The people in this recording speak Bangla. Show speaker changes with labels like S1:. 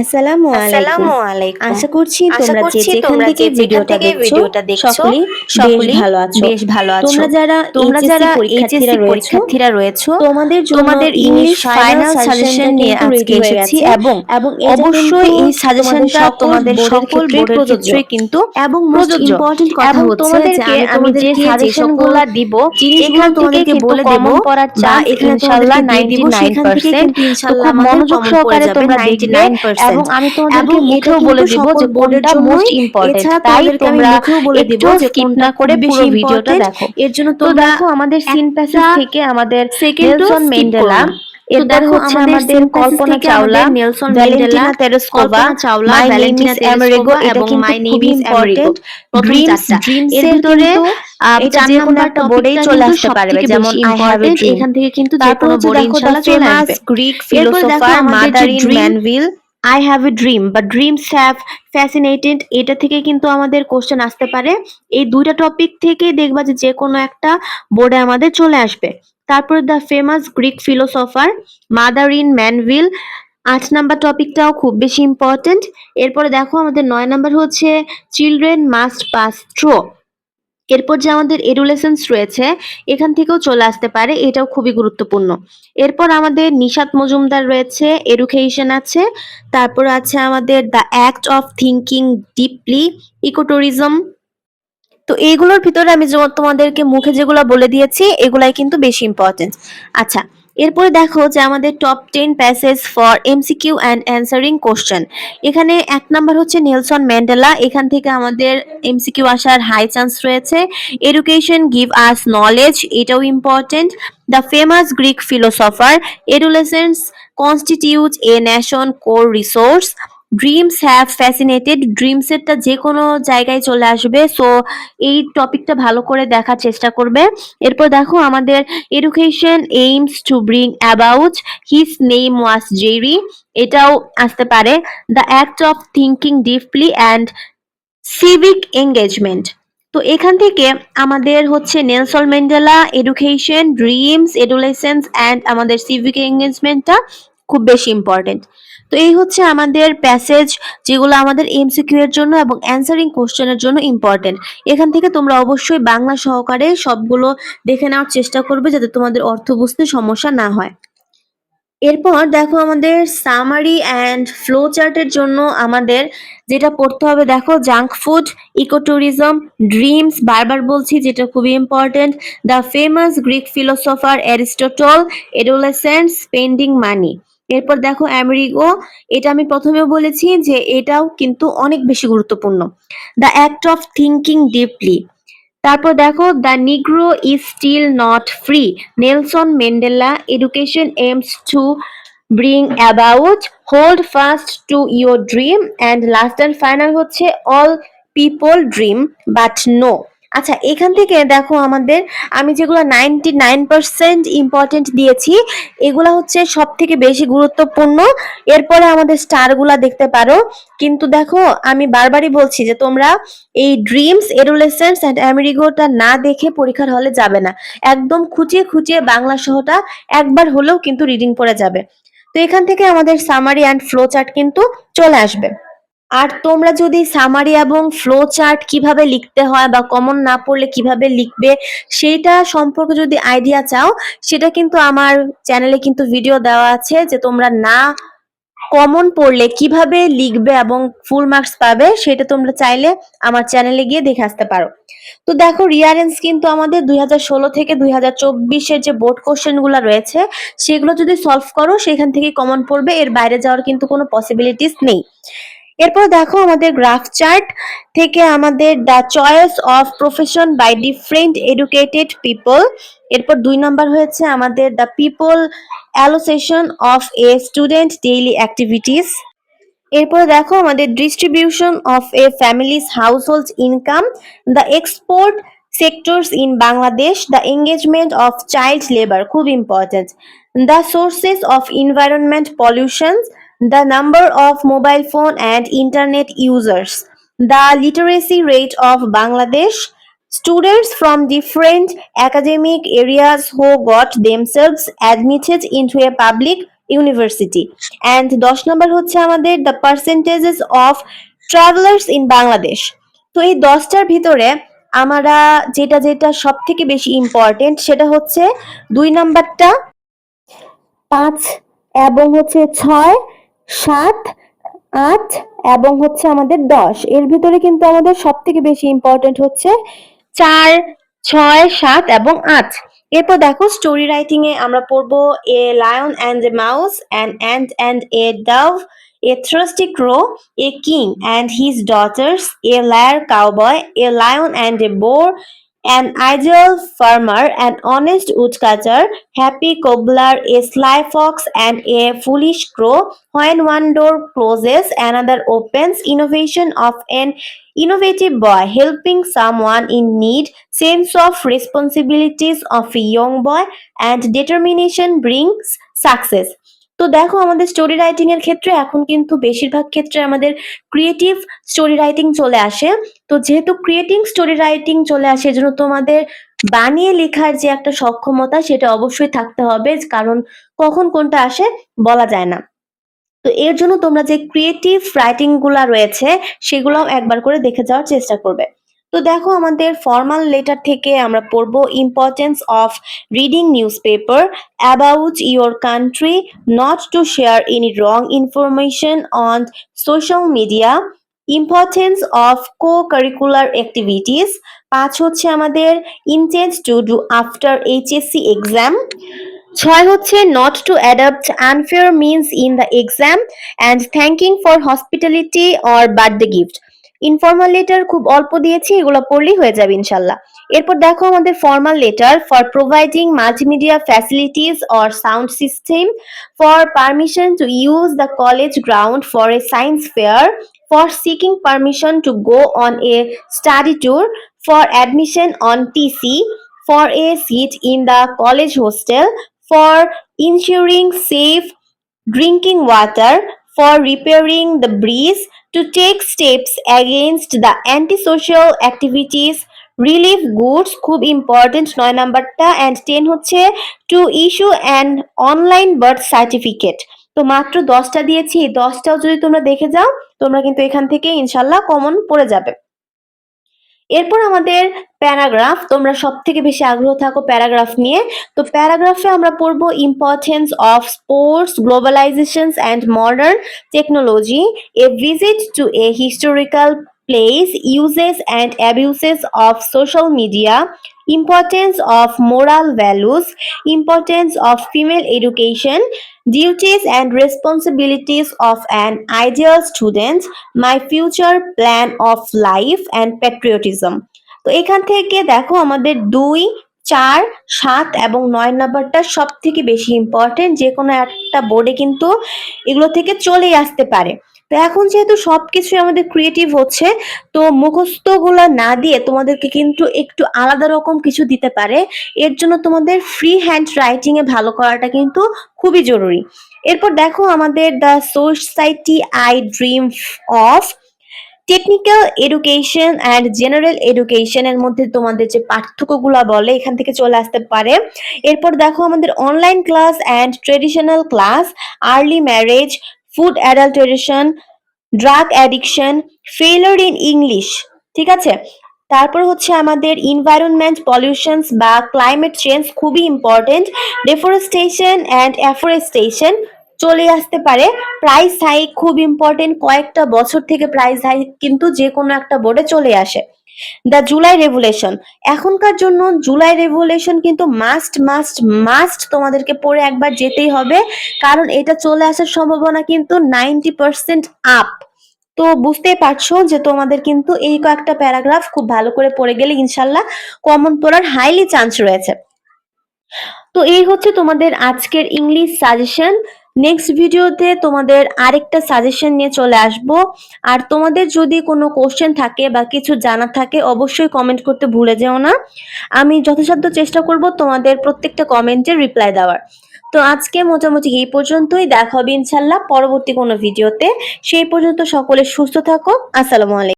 S1: আসসালামু আলাইকুম। আশা করছি তোমরা যে যেখান থেকে ভিডিওটা দেখছ
S2: ভিডিওটা দেখছ,
S1: সকলেই ভালো আছো।
S2: বেশ ভালো আছো।
S1: তোমরা যারা
S2: তোমরা যারা এইচএসসি পরীক্ষার্থীরা রয়েছো
S1: তোমাদের
S2: তোমাদের ইংলিশ ফাইনাল সাজেশন নিয়ে আজকে এসেছি এবং
S1: এবং
S2: অবশ্যই এই সাজেশনটা তোমাদের সকল
S1: বোর্ডের
S2: বোর্ডের ক্ষেত্রে কিন্তু
S1: এবং
S2: প্রযোজ্য।
S1: ইম্পর্টেন্ট কথা হচ্ছে যে আমি
S2: যে সাজেশনগুলো দিব এখান
S1: তোমাদেরকে বলে দেব
S2: পড়ার
S1: এখানে
S2: ইনশাআল্লাহ
S1: তোমাদেরকে দিয়ে দিব, সেখান থেকে
S2: 99% তো খুব মনোযোগ সহকারে তোমরা
S1: 99%
S2: দেখবে এবং আমি তোমাদেরকে মুখেও বলে দেব যে কোনটা মোস্ট ইম্পর্টেন্ট তাই তোমরা
S1: বলে দেব যে
S2: স্কিপ না করে পুরো ভিডিওটা দেখো
S1: এর জন্য
S2: তো
S1: তোমরা
S2: দেখো আমাদের সিন প্যাসেজ থেকে আমাদের নেলসন ম্যান্ডেলা এরপর হচ্ছে
S1: আমাদের
S2: Kalpana Chawla
S1: Nelson Mandela,
S2: Tereshkova
S1: Chawla, Valentina
S2: is এটা
S1: এবং My Name
S2: খুবই ইম্পর্টেন্ট ড্রিমস
S1: এর ভিতরে
S2: যে কোনো একটা বোর্ডেই চলে আসতে পারবে যেমন আই হ্যাভ এ ড্রিম
S1: এখান থেকে কিন্তু যে কোনো বোর্ডে ইনশাআল্লাহ চলে আসবে।
S2: Greek philosopher mother in Mannville I have a dream বা ড্রিমস হ্যাভ ফ্যাসিনেটেড এটা থেকে কিন্তু আমাদের কোশ্চেন আসতে পারে। এই দুইটা টপিক থেকে দেখবা যে কোনো একটা বোর্ডে আমাদের চলে আসবে। তারপর the famous Greek philosopher mother in Mannville আট নাম্বার টপিকটাও খুব বেশি ইম্পর্টেন্ট এরপরে দেখো আমাদের নয় নাম্বার হচ্ছে চিলড্রেন মাস্ট পাস থ্রো এরপর যে আমাদের এডুলেসেন্স রয়েছে, এখান থেকেও চলে আসতে পারে, এটাও খুবই গুরুত্বপূর্ণ। এরপর আমাদের নিশাত মজুমদার রয়েছে এডুকেশন আছে, তারপর আছে আমাদের the act of thinking deeply ecotourism তো এইগুলোর ভিতরে আমি তোমাদেরকে মুখে যেগুলো বলে দিয়েছি, এগুলাই কিন্তু বেশি ইম্পর্টেন্ট আচ্ছা এরপরে দেখো যে আমাদের top ten passage for MCQ and answering question এখানে এক নাম্বার হচ্ছে নেলসন ম্যান্ডেলা। এখান থেকে আমাদের এমসিকিউ আসার হাই চান্স রয়েছে। এডুকেশন গিভ আস নলেজ এটাও important the famous Greek philosopher adolescence constitute a nation core resource dreams have fascinated ড্রিমসেরটা যে কোনো জায়গায় চলে আসবে। সো এই টপিকটা ভালো করে দেখার চেষ্টা করবে। এরপর দেখো, আমাদের education aims to bring about his name was Jerry এটাও আসতে পারে। The act of thinking deeply and civic engagement তো এখান থেকে আমাদের হচ্ছে Nelson Mandela education dreams adolescence and আমাদের সিভিক এঙ্গেজমেন্টটা খুব বেশি ইম্পর্টেন্ট তো এই হচ্ছে আমাদের প্যাসেজ যেগুলো আমাদের এমসিকিউ এর জন্য এবং অ্যান্সারিং কোশ্চেনের জন্য ইম্পর্টেন্ট এখান থেকে তোমরা অবশ্যই বাংলা সহকারে সবগুলো দেখে নেওয়ার চেষ্টা করবে যাতে তোমাদের অর্থ বুঝতে সমস্যা না হয়। এরপর দেখো আমাদের সামারি অ্যান্ড ফ্লো চার্টের জন্য আমাদের যেটা পড়তে হবে, দেখো জাঙ্ক ফুড ইকোট্যুরিজম ড্রিমস বারবার বলছি যেটা খুবই important the famous Greek philosopher Aristotle adolescent spending money এরপর দেখো আমেরিগো এটা আমি প্রথমে বলেছি যে এটাও কিন্তু অনেক বেশি গুরুত্বপূর্ণ। The act of thinking deeply তারপর দেখো the negro is still not free Nelson Mandela education aims to bring about hold fast to your dream and last and final হচ্ছে all people dream but no আচ্ছা এখান থেকে দেখো আমাদের, আমি যেগুলো নাইনটি নাইন পার্সেন্ট ইম্পর্টেন্ট দিয়েছি, এগুলা হচ্ছে সব থেকে বেশি গুরুত্বপূর্ণ। এরপরে আমাদের স্টারগুলা দেখতে পারো। কিন্তু দেখো, আমি বারবারই বলছি যে তোমরা এই ড্রিমস এডোলেসেন্স অ্যান্ড অ্যামেরিগোটা না দেখে পরীক্ষার হলে যাবে না। একদম খুঁচিয়ে খুঁচিয়ে বাংলা সহটা একবার হলেও কিন্তু রিডিং পড়ে যাবে। তো এখান থেকে আমাদের সামারি অ্যান্ড ফ্লো চার্ট কিন্তু চলে আসবে। আর তোমরা যদি সামারি এবং ফ্লো চার্ট কীভাবে লিখতে হয় বা কমন না পড়লে কীভাবে লিখবে, সেইটা সম্পর্কে যদি আইডিয়া চাও, সেটা কিন্তু আমার চ্যানেলে কিন্তু ভিডিও দেওয়া আছে যে তোমরা না কমন পড়লে কীভাবে লিখবে এবং ফুল মার্কস পাবে, সেটা তোমরা চাইলে আমার চ্যানেলে গিয়ে দেখে আসতে পারো। তো দেখো রিয়ারেন্স কিন্তু আমাদের দুই থেকে দুই হাজার যে বোর্ড কোশ্চেনগুলো রয়েছে, সেগুলো যদি সলভ করো, সেখান থেকে কমন পড়বে, এর বাইরে যাওয়ার কিন্তু কোনো পসিবিলিটিস নেই। এরপর দেখো আমাদের গ্রাফ চার্ট থেকে আমাদের the choice of profession by different educated people এরপর দুই নম্বর হয়েছে আমাদের the people allocation of a student daily activities এরপর দেখো আমাদের distribution of a families household income the export sectors in Bangladesh the engagement of child labour খুব important the sources of environment pollution the number of mobile phone and internet users the literacy rate of Bangladesh Students from different academic areas who got themselves admitted into a public university and দশ নম্বর হচ্ছে আমাদের the percentages of travellers in Bangladesh তো এই দশটার ভিতরে আমরা যেটা যেটা সব থেকে বেশি ইম্পর্টেন্ট সেটা হচ্ছে দুই নাম্বারটা পাঁচ এবং হচ্ছে ছয় সাত আট এবং হচ্ছে আমাদের দশ। এর ভিতরে কিন্তু আমাদের সব থেকে বেশি ইম্পর্টেন্ট হচ্ছে চার ছয় সাত এবং আট। এরপর দেখো স্টোরি রাইটিং এ আমরা পড়ব a lion and a mouse and and and a dove a thirsty crow, a king and his daughters, a lyre cowboy, a lion and a boar, an ideal farmer, an honest woodcutter, happy cobbler, a sly fox, and a foolish crow. When one door closes, another opens. Innovation of an innovative boy helping someone in need, sense of responsibilities of a young boy, and determination brings success. তো দেখো আমাদের স্টোরি রাইটিং এর ক্ষেত্রে এখন কিন্তু বেশিরভাগ ক্ষেত্রে আমাদের ক্রিয়েটিভ স্টোরি রাইটিং চলে আসে। তো যেহেতু ক্রিয়েটিং স্টোরি রাইটিং চলে আসে, এজন্য তোমাদের বানিয়ে লেখার যে একটা সক্ষমতা, সেটা অবশ্যই থাকতে হবে, কারণ কখন কোনটা আসে বলা যায় না। তো এর জন্য তোমরা যে ক্রিয়েটিভ রাইটিংগুলা রয়েছে, সেগুলোও একবার করে দেখে যাওয়ার চেষ্টা করবে। তো দেখো আমাদের ফর্মাল লেটার থেকে আমরা পড়ব importance of reading news paper about your country not to share any wrong information on social media importance of co curricular activities পাঁচ হচ্ছে আমাদের intent to do after HSC exam ছয় হচ্ছে not to adapt unfair means in the exam and thanking for hospitality or birthday gift informal letter খুব অল্প দিয়েছি এগুলো পড়লেই হয়ে যাবে ইনশাল্লাহ। এরপর দেখো আমাদের formal letter for providing multimedia facilities or sound system for permission to use the college ground for a science fair for seeking permission to go on a study tour for admission on TC for a seat in the college hostel, for ensuring safe drinking water, for repairing the breeze, to take steps against the antisocial activities, relief goods খুব ইম্পর্টেন্ট নয় নাম্বারটা অ্যান্ড টেন হচ্ছে to issue and online birth certificate তো মাত্র দশটা দিয়েছি দশটাও যদি তোমরা দেখে যাও তোমরা কিন্তু এখান থেকে ইনশাল্লাহ কমন পড়ে যাবে। এরপর আমাদের প্যারাগ্রাফ, তোমরা সব থেকে বেশি আগ্রহ থাকো প্যারাগ্রাফ নিয়ে। তো প্যারাগ্রাফে আমরা পড়ব importance of sports globalisation and modern technology a visit to a historical place uses and abuses of social media importance of moral values importance of female education duties and responsibilities of an ideal student my future plan of life and patriotism তো এখান থেকে দেখো আমাদের দুই চার সাত এবং নয় নাম্বারটা সব থেকে বেশি ইম্পর্টেন্ট যে কোনো একটা বোর্ডে কিন্তু এগুলো থেকে চলেই আসতে পারে তো এখন যেহেতু সবকিছুই আমাদের ক্রিয়েটিভ হচ্ছে, তো মুখস্থগুলো না দিয়ে তোমাদেরকে কিন্তু একটু আলাদা রকম কিছু দিতে পারে। এর জন্য তোমাদের ফ্রি হ্যান্ড রাইটিং এ ভালো করাটা কিন্তু খুবই জরুরি। এরপর দেখো আমাদের the society I dream of technical education and general education এর মধ্যে তোমাদের যে পার্থক্যগুলো বলে, এখান থেকে চলে আসতে পারে। এরপর দেখো আমাদের online class and traditional class early marriage food adulteration drug addiction failure in English ঠিক আছে? তারপর হচ্ছে আমাদের ইনভায়রনমেন্ট পলিউশনস বা ক্লাইমেট চেঞ্জ খুবই ইম্পর্টেন্ট ডেফরেস্টেশন অ্যান্ড অ্যাফরেস্টেশন চলে আসতে পারে। প্রাইস হাইক খুব ইম্পর্টেন্ট কয়েকটা বছর থেকে প্রাইস হাইক কিন্তু যে কোনো একটা বোর্ডে চলে আসে। দ্য জুলাই রেভুলেশন এখনকার জন্য জুলাই রেভুলেশন কিন্তু মাস্ট মাস্ট মাস্ট তোমাদেরকে পড়ে একবার যেতেই হবে। কারণ এটা চলে আসার সম্ভাবনা কিন্তু নাইনটি পার্সেন্ট আপ তো বুঝতেই পারছ যে তোমাদের কিন্তু এই কয়েকটা প্যারাগ্রাফ খুব ভালো করে পড়ে গেলে ইনশাল্লাহ কমন পড়ার হাইলি চান্স রয়েছে। তো এই হচ্ছে তোমাদের আজকের ইংলিশ সাজেশন নেক্সট ভিডিওতে তোমাদের আরেকটা সাজেশন নিয়ে চলে আসব। আর তোমাদের যদি কোনো কোশ্চেন থাকে বা কিছু জানা থাকে, অবশ্যই কমেন্ট করতে ভুলে যেও না। আমি যথাসাধ্য চেষ্টা করব তোমাদের প্রত্যেকটা কমেন্টের রিপ্লাই দেওয়ার। তো আজকে মোটামুটি এই পর্যন্তই। দেখা হবে ইনশাল্লাহ পরবর্তী কোনো ভিডিওতে সেই পর্যন্ত সকলে সুস্থ থাকো। আসসালামু আলাইকুম।